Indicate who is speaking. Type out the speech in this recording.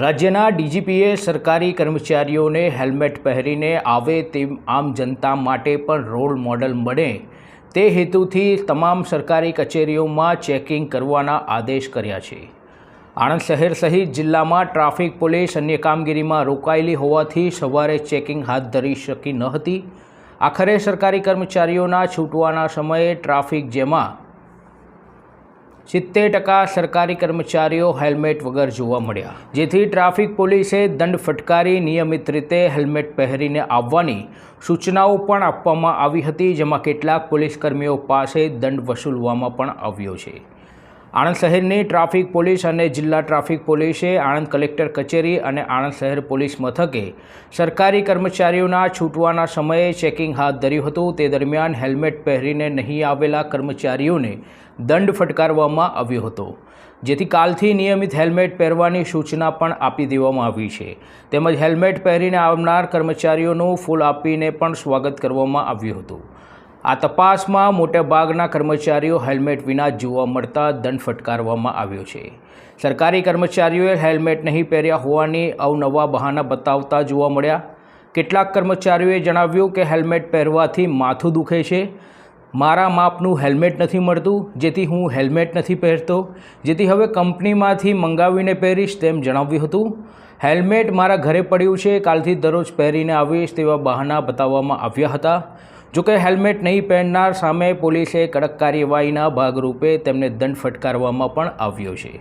Speaker 1: રાજ્યના ડીજીપીએ સરકારી કર્મચારીઓને હેલ્મેટ પહેરીને આવે તેમ આમ જનતા માટે પણ રોલ મોડલ બને. તે હેતુથી તમામ સરકારી કચેરીઓમાં ચેકિંગ કરવાના આદેશ કર્યા છે. આણંદ શહેર સહિત જિલ્લામાં ટ્રાફિક પોલીસ અન્ય કામગીરીમાં રોકાયેલી હોવાથી સવારે ચેકિંગ હાથ ધરી શકી ન હતી. આખરે સરકારી કર્મચારીઓના છૂટવાના સમયે ટ્રાફિક જેમાં સિત્તેર ટકા સરકારી કર્મચારીઓ હેલ્મેટ વગર જોવા મળ્યા. જેથી ટ્રાફિક પોલીસે દંડ ફટકારી નિયમિત રીતે હેલ્મેટ પહેરીને આવવાની સૂચનાઓ પણ આપવામાં આવી હતી, જેમાં કેટલાક પોલીસકર્મીઓ પાસે દંડ વસૂલવામાં પણ આવ્યો છે. આણંદ શહેરની ટ્રાફિક પોલીસ અને જિલ્લા ટ્રાફિક પોલીસે આણંદ કલેક્ટર કચેરી અને આણંદ શહેર પોલીસ મથકે સરકારી કર્મચારીઓના છૂટવાના સમયે ચેકિંગ હાથ ધર્યું હતું. તે દરમિયાન હેલ્મેટ પહેરીને નહીં આવેલા કર્મચારીઓને દંડ ફટકારવામાં આવ્યો હતો. જેથી કાલથી નિયમિત હેલ્મેટ પહેરવાની સૂચના પણ આપી દેવામાં આવી છે. તેમજ હેલ્મેટ પહેરીને આવનાર કર્મચારીઓનું ફૂલ આપીને પણ સ્વાગત કરવામાં આવ્યું હતું. આ તપાસમાં મોટાભાગના કર્મચારીઓ હેલ્મેટ વિના જોવા મળતા દંડ ફટકારવામાં આવ્યો છે. સરકારી કર્મચારીઓએ હેલ્મેટ નહીં પહેર્યા હોવાની અવનવા બહાના બતાવતા જોવા મળ્યા. કેટલાક કર્મચારીઓએ જણાવ્યું કે હેલ્મેટ પહેરવાથી માથું દુખે છે. મારા માપનું હેલ્મેટ નથી મળતું, જેથી હું હેલ્મેટ નથી પહેરતો, જેથી હવે કંપનીમાંથી મંગાવીને પહેરીશ તેમ જણાવ્યું હતું. હેલ્મેટ મારા ઘરે પડ્યું છે, કાલથી દરરોજ પહેરીને આવીશ તેવા બહાના બતાવવામાં આવ્યા હતા. જોકે હેલ્મેટ નહીં પહેરનાર સામે પોલીસે કડક કાર્યવાહીના ભાગરૂપે તેમને દંડ ફટકારવામાં પણ આવ્યો છે.